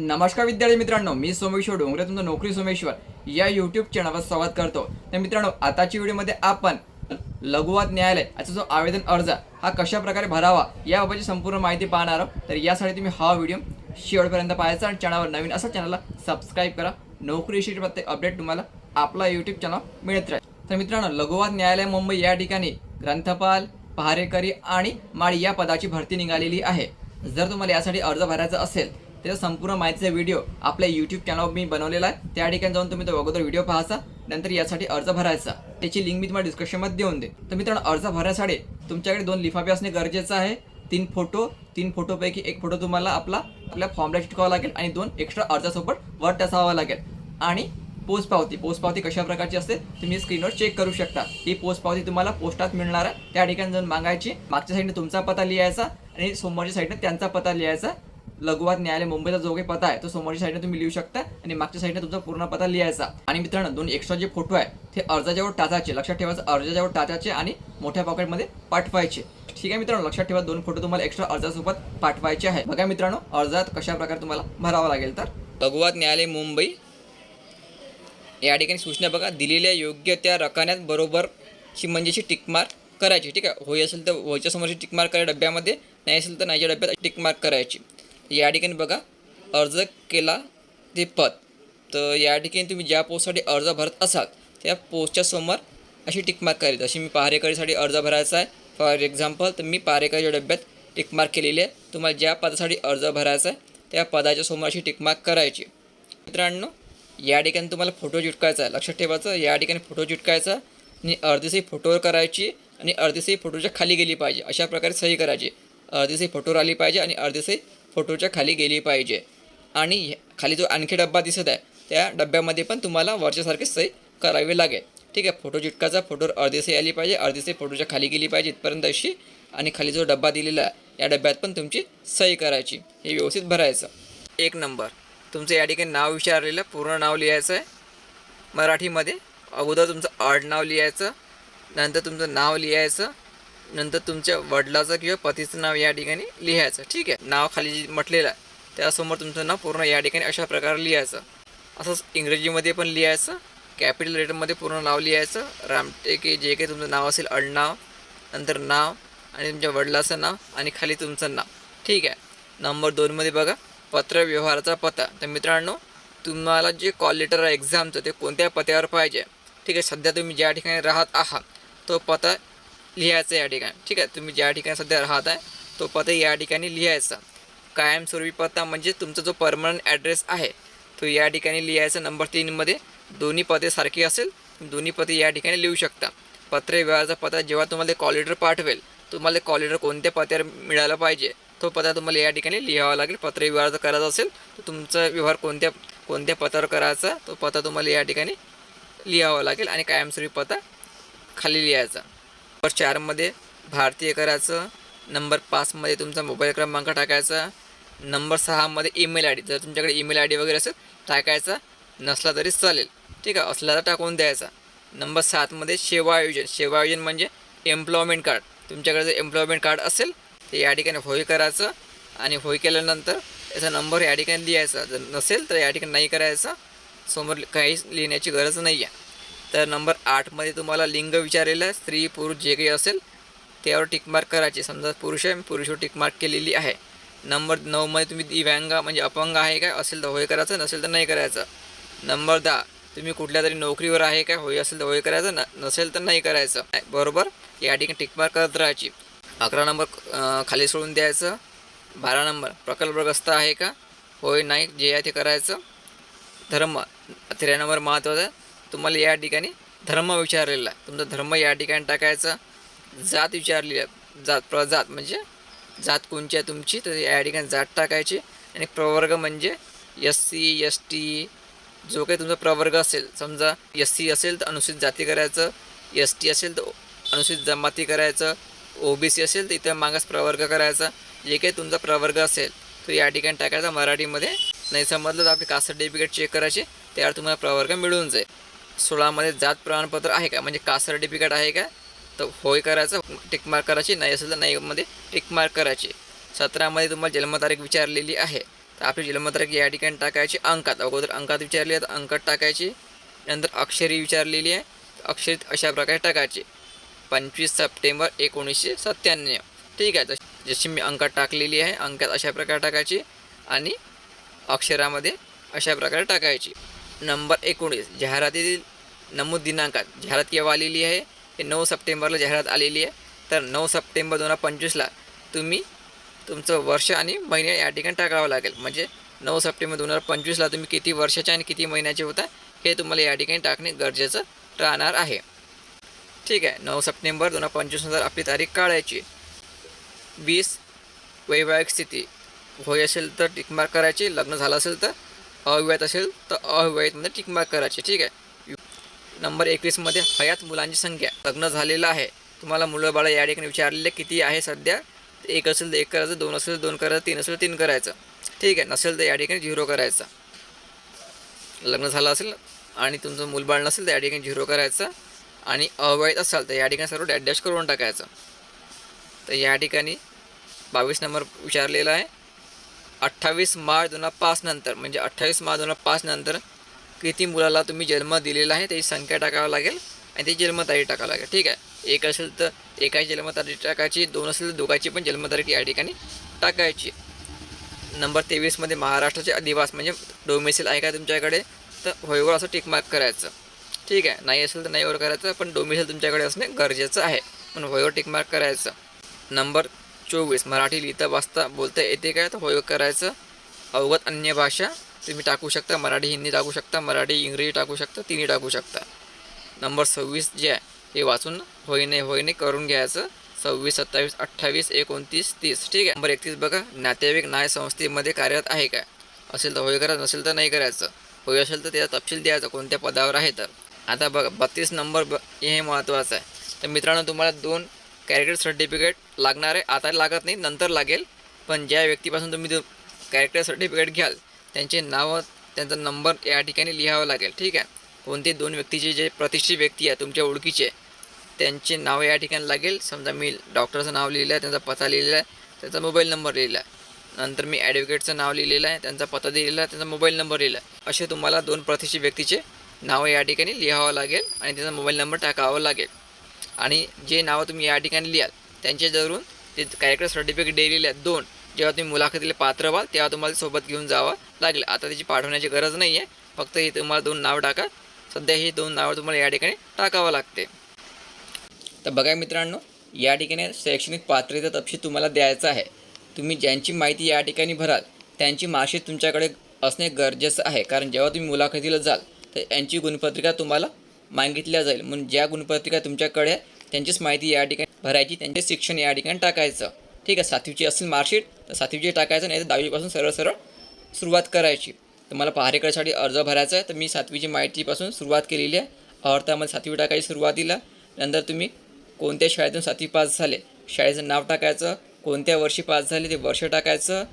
नमस्कार विद्यार्थी मित्रांनो मी सोमेश्वर डोंगरे तुमचं नोकरी सोमेश्वर या यूट्यूब चॅनलवर स्वागत करतो. तर मित्रांनो आताच्या व्हिडिओमध्ये आपण लघुवाद न्यायालय याचा जो आवेदन अर्ज हा कशा प्रकारे भरावा याबाबतची संपूर्ण माहिती पाहणार आहोत. तर यासाठी तुम्ही हा व्हिडिओ शेवटपर्यंत पाहायचा आणि चॅनलवर नवीन असा चॅनलला सबस्क्राईब करा. नोकरीशी प्रत्येक अपडेट तुम्हाला आपला यूट्यूब चॅनल मिळत राहील. तर मित्रांनो लघुवाद न्यायालय मुंबई या ठिकाणी ग्रंथपाल पहारेकरी आणि माळी या पदाची भरती निघालेली आहे. जर तुम्हाला यासाठी अर्ज भरायचा असेल त्याचा संपूर्ण माहितीचा व्हिडिओ आपल्या यूट्यूब चॅनलवर मी बनवलेला आहे. त्या ठिकाणी जाऊन तुम्ही तो अगोदर व्हिडिओ पाहायचा नंतर यासाठी अर्ज भरायचा. त्याची लिंक मी तुम्हाला डिस्क्रिप्शनमध्ये देऊन दे तर मित्रांनो अर्ज भरायसाठी तुमच्याकडे दोन लिफाफे असणे गरजेचं आहे. तीन फोटो तीन फोटोपैकी एक फोटो तुम्हाला आपला आपल्या फॉर्मला चिटकावा लागेल आणि दोन एक्स्ट्रा अर्जासोबत वर टसावा लागेल. आणि पोस्ट पावती पोस्ट पावती कशा प्रकारची असते तुम्ही स्क्रीनवर चेक करू शकता. ही पोस्ट पावती तुम्हाला पोस्टात मिळणार आहे. त्या ठिकाणी जाऊन मागायची. मागच्या साईडने तुमचा पत्ता लिहायचा आणि समोरच्या साईडने त्यांचा पत्ता लिहायचा. लघुवाद न्यायालय मुंबईचा जो काही पत्ता आहे तो समोरच्या साईडने तुम्ही लिहू शकता आणि मागच्या साईडने तुमचा पूर्ण पत्ता लिहायचा. आणि मित्रांनो दोन एक्स्ट्रा जे फोटो आहे ते अर्जाच्यावर टाचायचे. लक्षात ठेवायचं अर्जाच्यावर टाचायचे आणि मोठ्या पॉकेटमध्ये पाठवायचे. ठीक आहे मित्रांनो लक्षात ठेवा दोन फोटो तुम्हाला एक्स्ट्रा अर्जासोबत पाठवायचे आहे बघा मित्रांनो अर्जात कशा प्रकारे तुम्हाला भरावा लागेल तर? लघुवाद न्यायालय मुंबई या ठिकाणी सूचना बघा दिलेल्या योग्य त्या रकान्यात बरोबरची म्हणजेची टिकमार्क करायची. ठीक आहे होय असेल तर होयच्या समोरची टिकमार्क करा डब्यामध्ये नाही असेल तर नाहीच्या डब्यात टिकमार्क करायची. या ठिकाणी बघा अर्ज केला ते पद. तर या ठिकाणी तुम्ही ज्या पोस्टसाठी अर्ज भरत असाल त्या पोस्टच्या समोर अशी टिकमार्क करायची. अशी मी पहारेकरीसाठी अर्ज भरायचा आहे. फॉर एक्झाम्पल तर मी पहारेकरीच्या डब्यात टिकमार्क केलेली आहे. तुम्हाला ज्या पदासाठी अर्ज भरायचा आहे त्या पदाच्या समोर अशी टिकमार्क करायची. मित्रांनो या ठिकाणी तुम्हाला फोटो चिटकायचा आहे. लक्षात ठेवायचं या ठिकाणी फोटो चिटकायचा आणि अर्धीसही फोटोवर करायची आणि अर्धीसही फोटोच्या खाली गेली पाहिजे. अशा प्रकारे सही करायची. अर्धीसही फोटोवर आली पाहिजे आणि अर्धीसही फोटोच्या खाली गेली पाहिजे. आणि ह्या- खाली जो आणखी डब्बा दिसत आहे त्या डब्यामध्ये पण तुम्हाला वरच्यासारखी सही करावी लागेल. ठीक आहे फोटो चिटकाचा फोटोवर अर्धी सही आली पाहिजे अर्धी सही फोटोच्या खाली गेली पाहिजे इथपर्यंत अशी. आणि खाली जो डब्बा दिलेला आहे या डब्यात पण तुमची सही करायची. हे व्यवस्थित भरायचं. एक नंबर. तुमचं या ठिकाणी नाव विचारलेलं पूर्ण नाव लिहायचं आहे. मराठीमध्ये अगोदर तुमचं आडनाव लिहायचं नंतर तुमचं नाव लिहायचं. नंतर तुमच्या वडिलाचं किंवा पतीचं नाव या ठिकाणी लिहायचं. ठीक आहे? नाव खाली जे म्हटलेलं आहे त्यासमोर तुमचं नाव पूर्ण या ठिकाणी अशा प्रकारे लिहायचं. असंच इंग्रजीमध्ये पण लिहायचं कॅपिटल लेटरमध्ये पूर्ण नाव लिहायचं. रामटेके जे काही तुमचं नाव असेल अडनाव नंतर नाव आणि तुमच्या वडिलाचं नाव आणि खाली तुमचं नाव. ठीक आहे? नंबर दोनमध्ये बघा पत्र व्यवहाराचा पत्ता तर मित्रांनो तुम्हाला जे कॉल लेटर आहे एक्झामचं ते कोणत्या पत्त्यावर पाहिजे? ठीक आहे? सध्या तुम्ही ज्या ठिकाणी राहत आहात तो पत्ता लिहायचं या ठिकाणी. ठीक आहे? तुम्ही ज्या ठिकाणी सध्या राहत आहे तो पत्ता या ठिकाणी लिहायचा. कायमस्वरूपी पत्ता म्हणजे तुमचा जो परमनंट ॲड्रेस आहे तो या ठिकाणी लिहायचा. नंबर तीनमध्ये दोन्ही पते सारखी असेल दोन्ही पते या ठिकाणी लिहू शकता. पत्रे व्यवहाराचा पत्ता जेव्हा तुम्हाला कॉल लेटर पाठवेल तुम्हाला कॉल लेटर कोणत्या पत्यावर मिळाला पाहिजे तो पत्ता तुम्हाला या ठिकाणी लिहावा लागेल. पत्रे व्यवहार जर करायचा असेल तर तुमचा व्यवहार कोणत्या कोणत्या पत्यावर करायचा तो पत्ता तुम्हाला या ठिकाणी लिहावा लागेल आणि कायमस्वरूपी पत्ता खाली लिहायचा. नंबर चारमध्ये भारतीय करायचं नंबर पाचमध्ये तुमचा मोबाईल क्रमांक टाकायचा नंबर सहामध्ये ईमेल आय डी. जर तुमच्याकडे ईमेल आय डी वगैरे असेल टाकायचा नसला तरी चालेल. ठीक आहे असला तर टाकून द्यायचा. नंबर सातमध्ये सेवा आयोजन. सेवा आयोजन म्हणजे एम्प्लॉयमेंट कार्ड. तुमच्याकडे जर एम्प्लॉयमेंट कार्ड असेल ते या ठिकाणी होय करायचं आणि होय केल्यानंतर त्याचा नंबर या ठिकाणी लिहायचा. जर नसेल तर या ठिकाणी नाही करायचा. समोर काहीच लिहिण्याची गरज नाही आहे तर नंबर आठमध्ये तुम्हाला लिंग विचारलेलं आहे. स्त्री पुरुष जे काही असेल त्यावर टिकमार्क करायचे. समजा पुरुष आहे पुरुषवर टिकमार्क केलेली आहे. नंबर नऊमध्ये तुम्ही दिव्यांग म्हणजे अपंग आहे काय? असेल तर होय करायचं नसेल तर नाही करायचं. नंबर दहा तुम्ही कुठल्या तरी नोकरीवर आहे काय? होय असेल तर होय करायचं न नसेल तर नाही करायचं. बरोबर? या ठिकाणी टिकमार्क करत राहायची. अकरा नंबर खाली सोडून द्यायचं. बारा नंबर प्रकल्पग्रस्त आहे का? होय नाही जे आहे ते करायचं. धर्म तेरा नंबर महत्त्वाचा तुम्हाला या ठिकाणी धर्म विचारलेला आहे. तुमचा धर्म या ठिकाणी टाकायचा. जात विचारलेली आहे. जात प्रजात म्हणजे जात कोणची आहे तुमची? तर या ठिकाणी जात टाकायची. आणि प्रवर्ग म्हणजे एस सी एस टी जो काही तुमचा प्रवर्ग असेल समजा एस सी असेल तर अनुसूचित जाती करायचं एस टी असेल तर अनुसूचित जमाती करायचं ओ बी सी असेल तर इथं मागास प्रवर्ग करायचा. जे काही तुमचा प्रवर्ग असेल तो या ठिकाणी टाकायचा. मराठीमध्ये नाही समजलं तर आपली कास्ट सर्टिफिकेट चेक करायचे. त्यावर तुम्हाला प्रवर्ग मिळून जाईल. सोळामध्ये जात प्रमाणपत्र आहे का? म्हणजे कास्ट सर्टिफिकेट आहे का? तर होय करायचं टिक मार्क करायची नाही असेल तर नाहीमध्ये टिक मार्क करायची. सतरामध्ये तुम्हाला जन्मतारीख विचारलेली आहे. तर आपली जन्मतारीख या ठिकाणी टाकायची अंकात. अगोदर अंकात विचारली आहे तर अंकात टाकायची. नंतर अक्षरी विचारलेली आहे अक्षरीत अशा प्रकारे टाकायची. पंचवीस सप्टेंबर एकोणीसशे सत्त्याण्णव. ठीक आहे तर जशी मी अंकात टाकलेली आहे अंकात अशा प्रकारे टाकायची आणि अक्षरामध्ये अशा प्रकारे टाकायची. नंबर एकोणीस जाहिरातीतील नमूद दिनांकात. जाहिरात केव्हा आलेली आहे? हे नऊ सप्टेंबरला जाहिरात आलेली आहे. तर नऊ सप्टेंबर दोन हजार पंचवीसला तुम्ही तुमचं वर्ष आणि महिने या ठिकाणी टाकावं लागेल. म्हणजे नऊ सप्टेंबर दोन हजार पंचवीसला तुम्ही किती वर्षाचे आणि किती महिन्याचे होता हे तुम्हाला या ठिकाणी टाकणे गरजेचं राहणार आहे. ठीक आहे. नऊ सप्टेंबर दोन हजार पंचवीसनुसार आपली तारीख काढायची. वीस वैवाहिक स्थिती. होय असेल तर टिकमार्क करायची. लग्न झालं असेल तर अविवाहित असेल तर अविवाहितमध्ये टिकमार्क करायची ठीक आहे? नंबर एकवीसमध्ये हयात मुलांची संख्या. लग्न झालेलं आहे. तुम्हाला मुलं बाळा या ठिकाणी विचारलेले किती आहे सध्या? एक असेल तर एक करायचं दोन असेल तर दोन करायचं तीन असेल तर तीन करायचं. ठीक आहे नसेल तर या ठिकाणी झिरो करायचं. लग्न झालं असेल आणि तुमचं मूलबाळ नसेल तर या ठिकाणी झिरो करायचं आणि अवैध असाल तर या ठिकाणी सर्व डॅश डॅश करून टाकायचं. तर या ठिकाणी बावीस नंबर विचारलेला आहे. अठ्ठावीस मार्च दोन हजार पाच नंतर म्हणजे अठ्ठावीस मार्च दोन हजार पाच नंतर किती मुलाला तुम्ही जन्म दिलेला आहे त्याची संख्या टाकावी लागेल आणि त्याची जन्मतारीख टाकावं लागेल. ठीक आहे? एक असेल तर एकाची जन्मतारीख टाकायची दोन असेल तर दोघांची पण जन्मतारीख या ठिकाणी टाकायची. नंबर तेवीसमध्ये महाराष्ट्राचे अधिवास म्हणजे डोमेसिल आहे का तुमच्याकडे? तर होयवर असं टिकमार्क करायचं. ठीक आहे? नाही असेल तर नाहीवर करायचं पण डोमेसिल तुमच्याकडे असणे गरजेचं आहे. म्हणून होयवर टिकमार्क करायचं. नंबर चोवीस. मराठी लिहिता वाचता बोलता येते काय? तर होय करायचं. अवगत अन्य भाषा तुम्ही टाकू शकता. मराठी हिंदी टाकू शकता. मराठी इंग्रजी टाकू शकता. तिन्ही टाकू शकता. नंबर सव्वीस जे आहे हे वाचून होय नाही नाही करून घ्यायचं. सव्वीस सत्तावीस अठ्ठावीस एकोणतीस तीस. ठीक आहे? नंबर एकतीस बघा. नातेवाईक न्याय संस्थेमध्ये कार्यरत आहे काय? असेल तर होय करायचं नसेल तर नाही करायचं. होय असेल तर त्याचा तपशील द्यायचा. कोणत्या पदावर आहे तर. आता बघा बत्तीस नंबर ब हे महत्त्वाचं आहे. तर मित्रांनो तुम्हाला दोन कॅरेक्टर सर्टिफिकेट लागणार आहे. आता लागत नाही नंतर लागेल. पण ज्या व्यक्तीपासून तुम्ही तो कॅरेक्टर सर्टिफिकेट घ्याल त्यांचे नावं त्यांचा नंबर या ठिकाणी लिहावं लागेल. ठीक आहे? कोणते दोन व्यक्तीचे जे प्रतिष्ठित व्यक्ती आहे तुमच्या ओळखीचे त्यांचे नाव या ठिकाणी लागेल. समजा मी डॉक्टरचं नाव लिहिलं आहे त्यांचा पत्ता लिहिलेला आहे त्यांचा मोबाईल नंबर लिहिला आहे. नंतर मी ॲडव्होकेटचं नाव लिहिलेलं आहे त्यांचा पत्ता दिलेला आहे त्यांचा मोबाईल नंबर लिहिला आहे. असे तुम्हाला दोन प्रतिष्ठित व्यक्तीचे नावं या ठिकाणी लिहावं लागेल आणि त्यांचा मोबाईल नंबर टाकावा लागेल. आणि जे नावं तुम्ही या ठिकाणी लिहाल त्यांच्याजवळून ते कॅरेक्टर सर्टिफिकेट दिलेले आहेत दोन जेव्हा तुम्ही मुलाखतीला पात्र व्हाल तेव्हा तुम्हाला सोबत घेऊन जावं लागेल. आता त्याची पाठवण्याची गरज नाही आहे फक्त हे तुम्हाला दोन नाव टाका. सध्या ही दोन नावं तुम्हाला या ठिकाणी टाकावं लागते. तर बघा मित्रांनो या ठिकाणी शैक्षणिक पात्रता तपशील तुम्हाला द्यायचा आहे. तुम्ही ज्यांची माहिती या ठिकाणी भराल त्यांची मार्कशीट तुमच्याकडे असणे गरजेचं आहे. कारण जेव्हा तुम्ही मुलाखतीला जाल तर यांची गुणपत्रिका तुम्हाला मागितल्या जाईल. म्हणून ज्या गुणपत्रिका तुमच्याकडे त्यांचीच माहिती या ठिकाणी भरायची त्यांचे शिक्षण या ठिकाणी टाकायचं. ठीक आहे सातवीची असेल मार्कशीट तर सातवीची टाकायचं नाही तर दहावीपासून सरळ सरळ सुरुवात करायची. तुम्हाला पहारेकरसाठी अर्ज भरायचा आहे तर मी सातवीची माहितीपासून सुरुवात केलेली आहे. अर्थामध्ये सातवी टाकायची सुरुवातीला नंतर तुम्ही कोणत्या शाळेतून सातवी पास झाले? शाळेचं नाव टाकायचं कोणत्या वर्षी पास झाले ते वर्ष टाकायचं.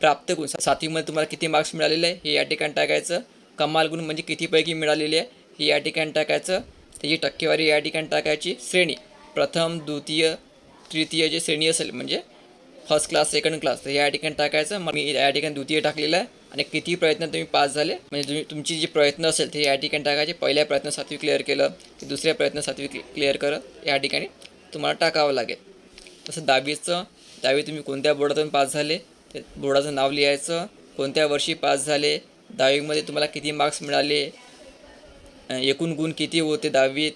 प्राप्त गुण सातवीमध्ये तुम्हाला किती मार्क्स मिळालेले आहे हे या ठिकाणी टाकायचं. कमाल गुण म्हणजे कितीपैकी मिळालेले आहे हे या ठिकाणी टाकायचं. त्याची टक्केवारी या ठिकाणी टाकायची. श्रेणी. प्रथम द्वितीय तृतीय जे श्रेणी असेल म्हणजे फर्स्ट क्लास सेकंड क्लास तर या ठिकाणी टाकायचं. मग मी या ठिकाणी द्वितीय टाकलेलं आहे. आणि किती प्रयत्न तुम्ही पास झाले म्हणजे तुम्ही तुमची जी प्रयत्न असेल ते या ठिकाणी टाकायचे. पहिल्या प्रयत्न सातवी क्लिअर केलं की दुसऱ्या प्रयत्न सातवी क्लिअर करत या ठिकाणी तुम्हाला टाकावं लागेल. तसं दहावीचं दहावी तुम्ही कोणत्या बोर्डातून पास झाले ते बोर्डाचं नाव लिहायचं. कोणत्या वर्षी पास झाले दहावीमध्ये तुम्हाला किती मार्क्स मिळाले एकूण गुण किती होते दहावीत?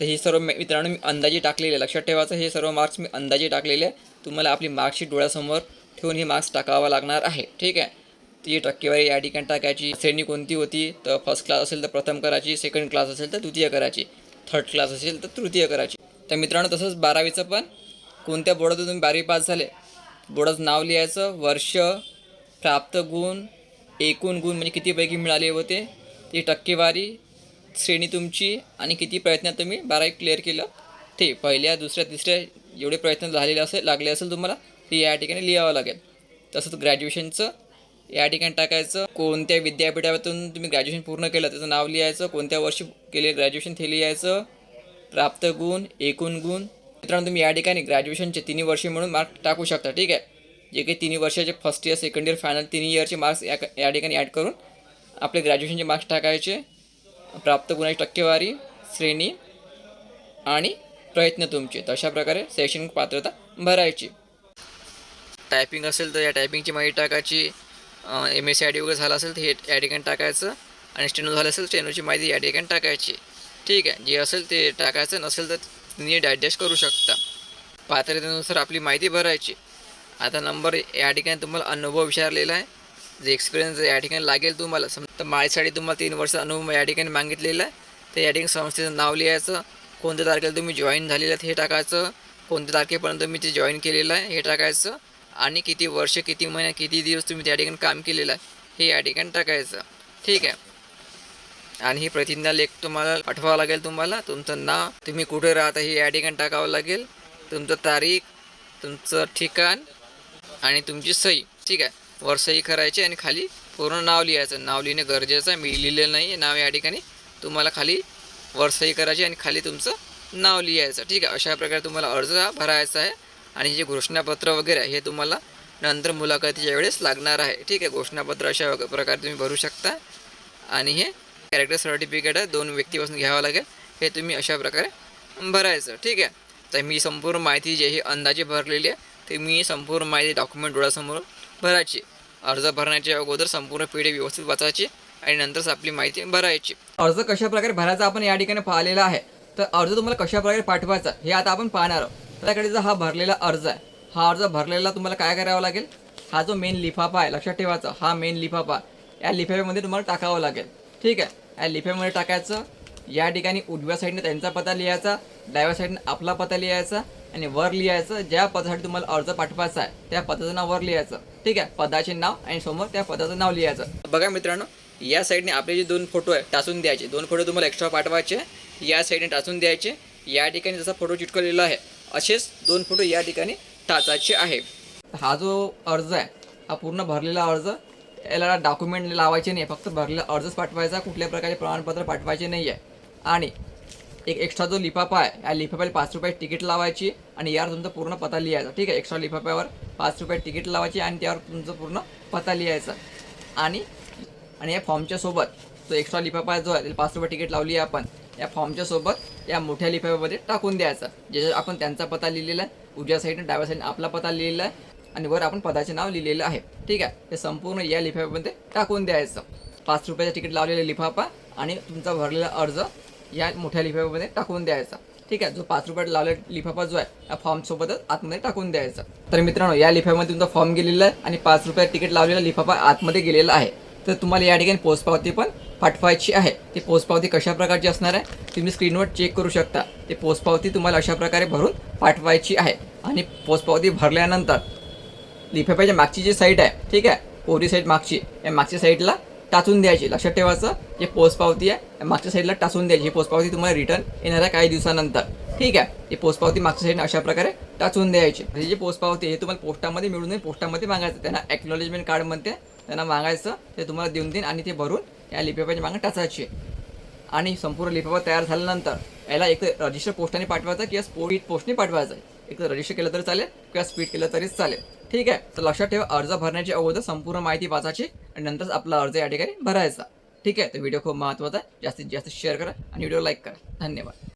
तर हे सर्व मित्रांनो मी अंदाजे टाकलेले. आहे. लक्षात ठेवायचं हे सर्व मार्क्स मी अंदाजे टाकलेले. आहे तुम्हाला आपली मार्कशीट डोळ्यासमोर ठेवून हे मार्क्स टाकावा लागणार आहे. ठीक आहे? ती टक्केवारी या ठिकाणी टाकायची. श्रेणी कोणती होती? तर फर्स्ट क्लास असेल तर प्रथम करायची. सेकंड क्लास असेल तर द्वितीय करायची. थर्ड क्लास असेल तर तृतीय करायची. तर मित्रांनो तसंच बारावीचं पण कोणत्या बोर्डातून तुम्ही बारावी पास झाले? बोर्डाचं नाव लिहायचं. वर्ष प्राप्त गुण एकूण गुण म्हणजे कितीपैकी मिळाले होते? ती टक्केवारी श्रेणी तुमची आणि किती प्रयत्नात तुम्ही बारावी क्लिअर केलं. ते पहिल्या दुसऱ्या तिसऱ्या एवढे प्रयत्न झालेले असेल लागले असेल तुम्हाला ते या ठिकाणी लिहावं लागेल. तसंच ग्रॅज्युएशनचं या ठिकाणी टाकायचं. कोणत्या विद्यापीठातून तुम्ही ग्रॅज्युएशन पूर्ण केलं त्याचं नाव लिहायचं. कोणत्या वर्षी केले ग्रॅज्युएशन ते लिहायचं. प्राप्त गुण एकूण गुण. मित्रांनो तुम्ही या ठिकाणी ग्रॅज्युएशनचे तिन्ही वर्षे म्हणून मार्क टाकू शकता ठीक आहे? जे काही तिन्ही वर्षाचे first year second year final तिन्ही इयरचे मार्क्स या या ठिकाणी ॲड करून आपले ग्रॅज्युएशनचे मार्क्स टाकायचे. प्राप्त गुणाची टक्केवारी श्रेणी आणि प्रयत्न तुमचे. तर अशा प्रकारे शैक्षणिक पात्रता भरायची. टायपिंग असेल तर या टायपिंगची माहिती टाकायची. M S C I D वगैरे झालं असेल तर हे या ठिकाणी टाकायचं. आणि स्टेनो झालं असेल स्टेनोची माहिती या ठिकाणी टाकायची. ठीक आहे? जे असेल ते टाकायचं नसेल तर तुम्ही ॲडजस्ट करू शकता. पात्रतेनुसार आपली माहिती भरायची. आता नंबर या ठिकाणी तुम्हाला अनुभव विचारलेला आहे. जे एक्सपिरियन्स या ठिकाणी लागेल तुम्हाला. सम तर माझ्यासाठी तुम्हाला तीन वर्ष अनुभव या ठिकाणी मागितलेला आहे. तर या ठिकाणी संस्थेचं नाव लिहायचं. कोणत्या तारखेला तुम्ही जॉईन झालेलं हे टाकायचं. कोणत्या तारखेपर्यंत मी ते जॉईन केलेलं आहे हे टाकायचं. आणि किती वर्ष किती महिने किती दिवस तुम्ही त्या ठिकाणी काम केलेलं आहे हे या ठिकाणी टाकायचं. ठीक आहे. आणि ही प्रतिज्ञा लेख तुम्हाला पाठवावं लागेल तुम्हाला. तुमचं नाव तुम्ही कुठे राहता हे या ठिकाणी टाकावं लागेल. तुमचं तारीख तुमचं ठिकाण आणि तुमची सही. ठीक आहे. वर्षही करायची आणि खाली पूर्ण नाव लिहायचं. नाव लिहिणं गरजेचं आहे. मी लिहिलेलं नाही आहे. नाव या ठिकाणी तुम्हाला खाली वर्षही करायची आणि खाली तुमचं नाव लिहायचं. ठीक आहे? अशा प्रकारे तुम्हाला अर्ज हा भरायचा आहे. आणि जे घोषणापत्र वगैरे आहे हे तुम्हाला नंतर मुलाखतीच्या वेळेस लागणार आहे. ठीक आहे? घोषणापत्र अशा प्रकारे तुम्ही भरू शकता. आणि हे कॅरेक्टर सर्टिफिकेट आहे. दोन व्यक्तीपासून घ्यावं लागेल. हे तुम्ही अशा प्रकारे भरायचं. ठीक आहे? तर मी संपूर्ण माहिती जी आहे ही अंदाजे भरलेली आहे. ते मी संपूर्ण माहिती डॉक्युमेंट डोळ्यासमोर भरायची. अर्ज भरण्याच्या अगोदर संपूर्ण पिढी व्यवस्थित वाचायची आणि नंतरच आपली माहिती भरायची. अर्ज कशा प्रकारे भरायचा आपण या ठिकाणी पाहिलेला आहे. तर अर्ज तुम्हाला कशा प्रकारे पाठवायचा हे आता आपण पाहणार आहोत. त्याकडे जो हा भरलेला अर्ज आहे हा अर्ज भरलेला तुम्हाला काय करावा लागेल? हा जो मेन लिफाफा आहे लक्षात ठेवायचा हा मेन लिफाफा या लिफाफ्यामध्ये तुम्हाला टाकावं लागेल. ठीक आहे? या लिफाफ्यामध्ये टाकायचं या ठिकाणी उजव्या साईडने त्यांचा पत्ता लिहायचा डाव्या साईडने आपला पत्ता लिहायचा आणि वर लिहायचं. ज्या पदासाठी तुम्हाला अर्ज पाठवायचा आहे त्या पदाचं नाव वर लिहायचं. ठीक आहे पदाचे नाव आणि समोर त्या पदाचं नाव लिहायचं. बघा मित्रांनो या साईडने आपले जे दोन फोटो आहे टाचून द्यायचे. दोन फोटो तुम्हाला एक्स्ट्रा पाठवायचे. या साईडने टाचून द्यायचे. या ठिकाणी जसा फोटो चिटकवलेला आहे असेच दोन फोटो या ठिकाणी टाचायचे आहे. हा जो अर्ज आहे हा पूर्ण भरलेला अर्ज याला डॉक्युमेंट लावायचे नाही. फक्त भरलेला अर्जच पाठवायचा कुठल्या प्रकारचे प्रमाणपत्र पाठवायचे नाही आहे आणि एक एक्स्ट्रा जो लिफाफा आहे या लिफाफ्याला पाच रुपये तिकीट लावायची आणि यावर तुमचा पूर्ण पत्ता लिहायचा. ठीक आहे? एक्स्ट्रा लिफाफ्यावर पाच रुपये तिकीट लावायची आणि त्यावर तुमचं पूर्ण पत्ता लिहायचा. आणि आणि या फॉर्मच्या सोबत तो एक्स्ट्रा लिफाफा जो आहे पाच रुपये तिकीट लावली आहे आपण या फॉर्मच्या सोबत या मोठ्या लिफाफ्यामध्ये टाकून द्यायचा. ज्याच्यात आपण त्यांचा पत्ता लिहिलेला आहे उजव्या साईडने डाव्या साईडने आपला पत्ता लिहिलेला आहे आणि वर आपण पदाचे नाव लिहिलेलं आहे. ठीक आहे? ते संपूर्ण या लिफाफ्यामध्ये टाकून द्यायचं. पाच रुपयाचं तिकीट लावलेलं लिफाफा आणि तुमचा भरलेला अर्ज या मोठ्या लिफाफ्यामध्ये टाकून द्यायचा. ठीक आहे? जो पाच रुपयात लावलेला लिफाफा जो आहे या फॉर्मसोबतच आतमध्ये टाकून द्यायचा. तर मित्रांनो या लिफाफ्यामध्ये तुमचा फॉर्म गेलेला आहे आणि पाच रुपयात तिकीट लावलेला लिफाफा आतमध्ये गेलेला आहे. तर तुम्हाला या ठिकाणी पोस्टपावती पण पाठवायची आहे. ती पोस्टपावती कशा प्रकारची असणार आहे तुम्ही स्क्रीनवर चेक करू शकता. ती पोस्टपावती तुम्हाला अशा प्रकारे भरून पाठवायची आहे. आणि पोस्टपावती भरल्यानंतर लिफाफ्याच्या मागची जी साईड आहे ठीक आहे? कोरी साईड मागची. या मागच्या साईडला टाचून द्यायची. लक्षात ठेवायचं जे पोस्ट पावती आहे मागच्या साईडला टाचून द्यायची. ही पोस्ट पावती तुम्हाला रिटर्न येणार आहे काही दिवसानंतर. ठीक आहे? ही पोस्ट पावती मागच्या साईडने अशा प्रकारे टाचून द्यायची. ही जी पोस्ट पावती आहे हे तुम्हाला पोस्टामध्ये मिळून जाईल पोस्टामध्ये मागायचं. त्यांना एक्नॉलेजमेंट कार्ड म्हणते. त्यांना मागायचं. ते तुम्हाला देऊन देईन आणि ते भरून या लिफाफ्याची मागं टाचायची. आणि संपूर्ण लिफाफा तयार झाल्यानंतर याला एक तर रजिस्टर पोस्टाने पाठवायचा किंवा स्पीड पोस्टने पाठवायचं. एक तर रजिस्टर केलं तरी चालेल किंवा स्पीड केलं तरीच चालेल. ठीक आहे? तर लक्षात ठेवा अर्ज भरण्याच्या अगोदर संपूर्ण माहिती वाचायची. आणि नंतरच आपला अर्ज या ठिकाणी भरायचा. ठीक आहे? तर व्हिडिओ खूप महत्त्वाचा आहे. जास्तीत जास्त शेअर करा आणि व्हिडिओ लाईक करा. धन्यवाद.